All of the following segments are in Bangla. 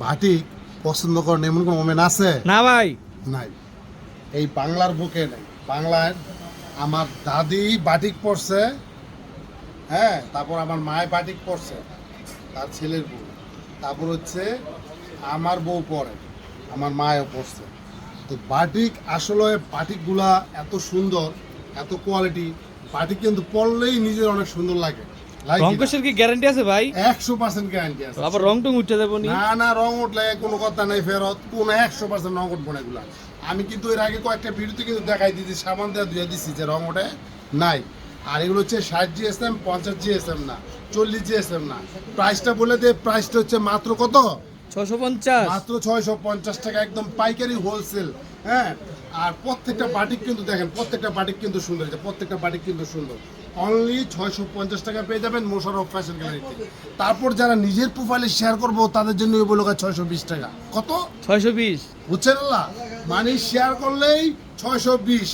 বাটিক পছন্দ করেন এমন কোনো মোমেন্ট আছে? না ভাই। নাই। এই বাংলার বুকে নেই। বাংলায় আমার দাদি বাটিক পড়ছে হ্যাঁ তারপর আমার মায় বাটিক পড়ছে তার ছেলের বউ। তারপর হচ্ছে আমার বউ পড়ে আমার মায়ও পড়ছে। তো বাটিক আসলে বাটিকগুলা এত সুন্দর এত কোয়ালিটি বাটিক কিন্তু পড়লেই নিজের অনেক সুন্দর লাগে। রঙ্কসের কি গ্যারান্টি আছে ভাই? একশো পার্সেন্ট গ্যারান্টি আছে। আবার রং টং উঠে দেবো না? না রং উঠলে কোনো কথা নেই ফেরত। কোনো একশো পার্সেন্ট রং উঠবো না এগুলা। আমি কিন্তু এর আগে কয়েকটা ভিডিওতে কিন্তু দেখাই দিয়েছি সাবান দিয়ে ধুয়ে দিচ্ছি যে রং ওঠে নাই। আর এগুলো হচ্ছে ষাট জিএসএম পঞ্চাশ জিএসএম না চল্লিশ জিএসএম না। প্রাইসটা বলে দে প্রাইসটা হচ্ছে মাত্র কত? ছশো পঞ্চাশ। মাত্র ছয়শো পঞ্চাশ টাকা একদম পাইকারি হোলসেল হ্যাঁ? আর প্রত্যেকটা বাটিক কিন্তু দেখেন প্রত্যেকটা বাটিক কিন্তু সুন্দর প্রত্যেকটা বাটিক কিন্তু সুন্দর। অনলি ছয়শো পঞ্চাশ টাকা পেয়ে যাবেন মোশারফ ফ্যাশন গ্যালারিতে তারপর যারা নিজের প্রোফাইলে শেয়ার করব তাদের জন্য ওই বলো ছয়শো বিশ টাকা। কত? ছয়শো বিশ। বুঝছেন আল্লাহ? মানে শেয়ার করলেই ছয়শো বিশ।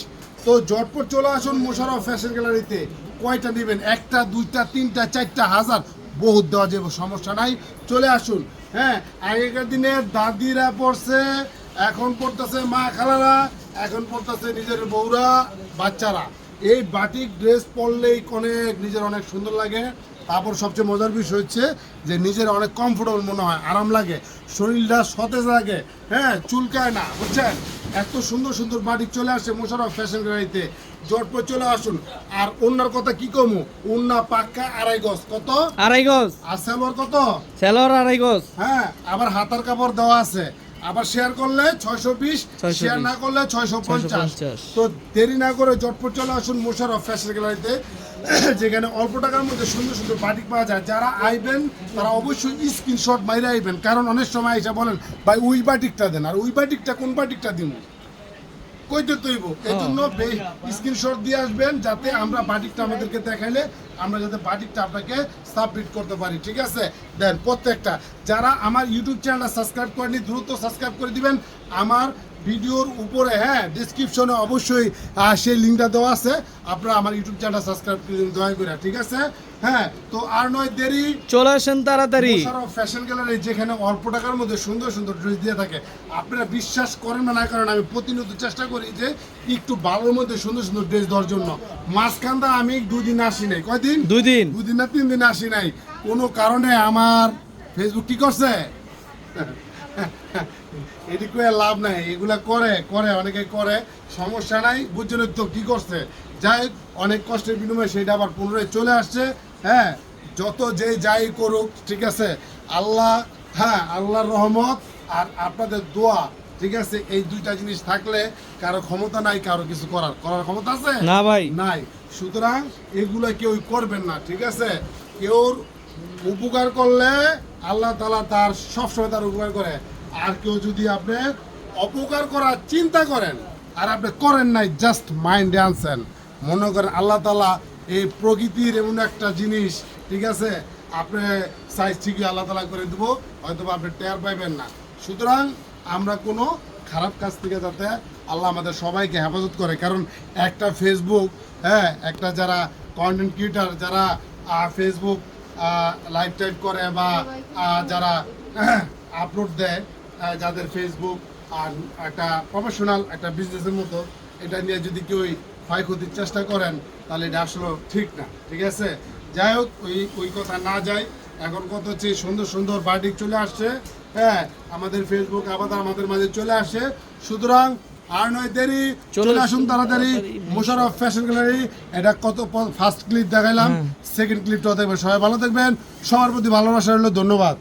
তো জটপট চলে আসুন মোশারফ ফ্যাশন গ্যালারিতে। কয়টা নেবেন? একটা দুইটা তিনটা চারটা হাজার। বহুত দেওয়া যাবে সমস্যা নাই। চলে আসুন। হ্যাঁ আগেকার দিনে দাদিরা পড়ছে এখন পড়তেছে মা খালারা এখন পড়তেছে নিজের বউরা বাচ্চারা। এই বাটিক ড্রেস পরলেই অনেক নিজের অনেক সুন্দর লাগে। তারপর সবচেয়ে মজার বিষয় হচ্ছে যে নিজের অনেক কমফোর্টেবল মনে হয় আরাম লাগে শরীরটা সতেজ লাগে হ্যাঁ চুলকায় না বুঝছেন? এত সুন্দর সুন্দর বাটিক চলে আসে মোশারফ ফ্যাশন গ্যালারিতে জটপট চলে আসুন। আর অন্যার কথা কি কমু? অন্যা পাক্কা আড়াই গজ কত? আড়াই গজ। আর সালোয়ার কত? সেলর আড়াই গজ। হ্যাঁ আবার হাতার কাপড় দেওয়া আছে। আবার শেয়ার করলে ছয়শো বিশ শেয়ার না করলে ছয়শো পঞ্চাশ। তো দেরি না করে জটপট চলে আসুন মোশারফ ফ্যাশন গ্যালারিতে যেখানে অল্প টাকার মধ্যে সুন্দর সুন্দর বাটিক পাওয়া যায়। যারা আইবেন তারা অবশ্যই স্ক্রিনশট মাইরে আইবেন। কারণ অনেক সময় এসে বলেন ভাই ওই বাটিকটা দেন। আর ওই বাটিকটা কোন বাটিকটা দিব? কইতে তৈব এই জন্য স্ক্রিনশট দিয়ে আসবেন যাতে আমরা বাটিকটা আমাদেরকে দেখাইলে আমরা যাতে বাটিকটা আপনাকে সাবমিট করতে পারি ঠিক আছে? দেন প্রত্যেকটা যারা আমার ইউটিউব চ্যানেলটা সাবস্ক্রাইব করেনি দ্রুত সাবস্ক্রাইব করে দিবেন। আমার ভিডিওর উপরে হ্যাঁ ডিসক্রিপশনে অবশ্যই সেই লিঙ্কটা দেওয়া আছে। আপনারা আমার ইউটিউব চ্যানেলটা সাবস্ক্রাইব করে দিন দয়া করে ঠিক আছে? হ্যাঁ তো আর নয় দেরি। চলে আসেন তাড়াতাড়ি। ফ্যাশন গ্যালারি যেখানে অল্প টাকার মধ্যে সুন্দর সুন্দর ড্রেস দিয়ে থাকে। আপনারা বিশ্বাস করেন না না কারণ আমি প্রতিনিয়ত চেষ্টা করি যে একটু ভালোর মধ্যে সুন্দর সুন্দর ড্রেস দেওয়ার জন্য। মাঝখানটা আমি দুদিন আসি নাই। কয়দিন দুই দিন। দুদিন না তিন দিন আসি নাই। কোনো কারণে আমার ফেসবুক কি করছে? এটি করে লাভ নাই। এগুলা করে করে অনেকে করে। সমস্যা নাই বুঝছেন তো কি করছে। যাই অনেক কষ্টের বিনিময়ে সেটা আবার পুনরায় চলে আসছে। হ্যাঁ যত যে যাই করুক ঠিক আছে। আল্লাহ হ্যাঁ আল্লাহর রহমত আর আপনাদের দোয়া। ঠিক আছে এই দুইটা জিনিস থাকলে কারও ক্ষমতা নাই কারও কিছু করার। করার ক্ষমতা আছে? না ভাই। নাই। সুতরাং এগুলো কেউ করবেন না ঠিক আছে? কেউ উপকার করলে আল্লাহ তালা তার সবসময় তার উপকার করে। আর কেউ যদি আপনি অপকার করার চিন্তা করেন আর আপনি করেন নাই জাস্ট মাইন্ডে আনছেন। মনে করেন আল্লাহ তালা এই প্রকৃতির এমন একটা জিনিস ঠিক আছে? আপনি সাইজ ঠিকই আল্লাহ তালা করে দেবো হয়তো আপনি টের পাইবেন না। সুতরাং আমরা কোনো খারাপ কাজ থেকে যাতে আল্লাহ আমাদের সবাইকে হেফাজত করে। কারণ একটা ফেসবুক হ্যাঁ একটা যারা কন্টেন্ট ক্রিয়েটার যারা ফেসবুক লাইভ টাইপ করে বা যারা আপলোড দেয় যাদের ফেসবুক আর একটা প্রফেশনাল একটা বিজনেসের মতো, এটা নিয়ে যদি কেউ ক্ষয়ক্ষতির চেষ্টা করেন, তাহলে এটা আসলে ঠিক না। ঠিক আছে? যাই হোক, ওই ওই কথা না যায় এখন কত হচ্ছে? সুন্দর সুন্দর বাটিক চলে আসছে। হ্যাঁ আমাদের ফেসবুক আবার আমাদের মাঝে চলে আসছে। সুতরাং আর নয় দেরি চলে আসুন তাড়াতাড়ি। মোশারফ ফ্যাশন গ্যালারি এটা কত ফার্স্ট ক্লিপ দেখাইলাম সেকেন্ড ক্লিপটাও দেখবেন। সবাই ভালো দেখবেন সবার প্রতি ভালোবাসা হলো ধন্যবাদ।